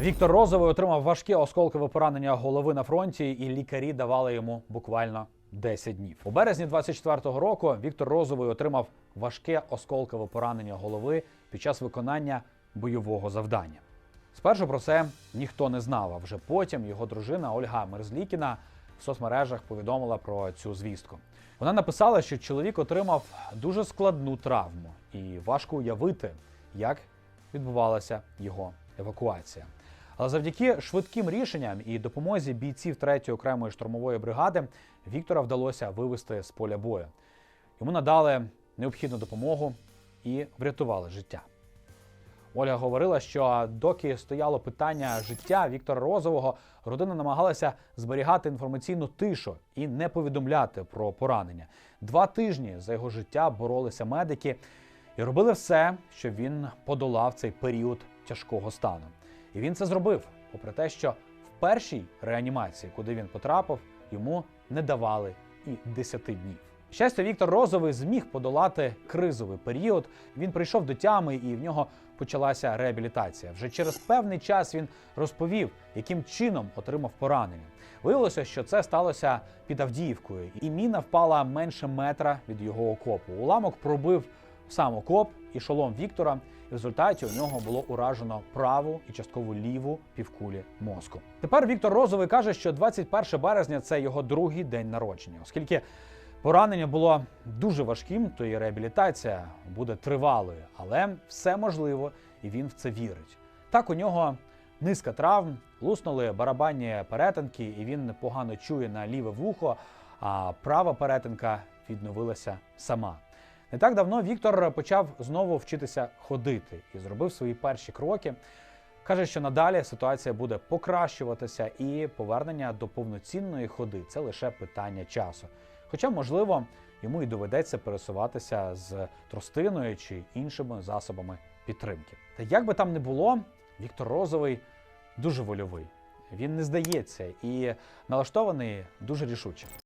Віктор Розовий отримав важке осколкове поранення голови на фронті, і лікарі давали йому буквально 10 днів. У березні 24-го року Віктор Розовий отримав важке осколкове поранення голови під час виконання бойового завдання. Спершу про це ніхто не знав, а вже потім його дружина Ольга Мерзлікіна в соцмережах повідомила про цю звістку. Вона написала, що чоловік отримав дуже складну травму, і важко уявити, як відбувалася його евакуація. Але завдяки швидким рішенням і допомозі бійців 3-ї окремої штурмової бригади Віктора вдалося вивести з поля бою. Йому надали необхідну допомогу і врятували життя. Ольга говорила, що доки стояло питання життя Віктора Розового, родина намагалася зберігати інформаційну тишу і не повідомляти про поранення. Два тижні за його життя боролися медики і робили все, щоб він подолав цей період тяжкого стану. І він це зробив, попри те, що в першій реанімації, куди він потрапив, йому не давали і 10 днів. Щастя, Віктор Розовий зміг подолати кризовий період. Він прийшов до тями, і в нього почалася реабілітація. Вже через певний час він розповів, яким чином отримав поранення. Виявилося, що це сталося під Авдіївкою, і міна впала менше метра від його окопу. Уламок пробив сам окоп і шолом Віктора. В результаті у нього було уражено праву і частково ліву півкулі мозку. Тепер Віктор Розовий каже, що 21 березня це його другий день народження, оскільки поранення було дуже важким, то і реабілітація буде тривалою, але все можливо, і він в це вірить. Так у нього низка травм, луснули барабанні перетинки, і він погано чує на ліве вухо, а права перетинка відновилася сама. Не так давно Віктор почав знову вчитися ходити і зробив свої перші кроки. Каже, що надалі ситуація буде покращуватися, і повернення до повноцінної ходи це лише питання часу. Хоча, можливо, йому і доведеться пересуватися з тростиною чи іншими засобами підтримки. Та як би там не було, Віктор Розовий дуже вольовий. Він не здається і налаштований дуже рішуче.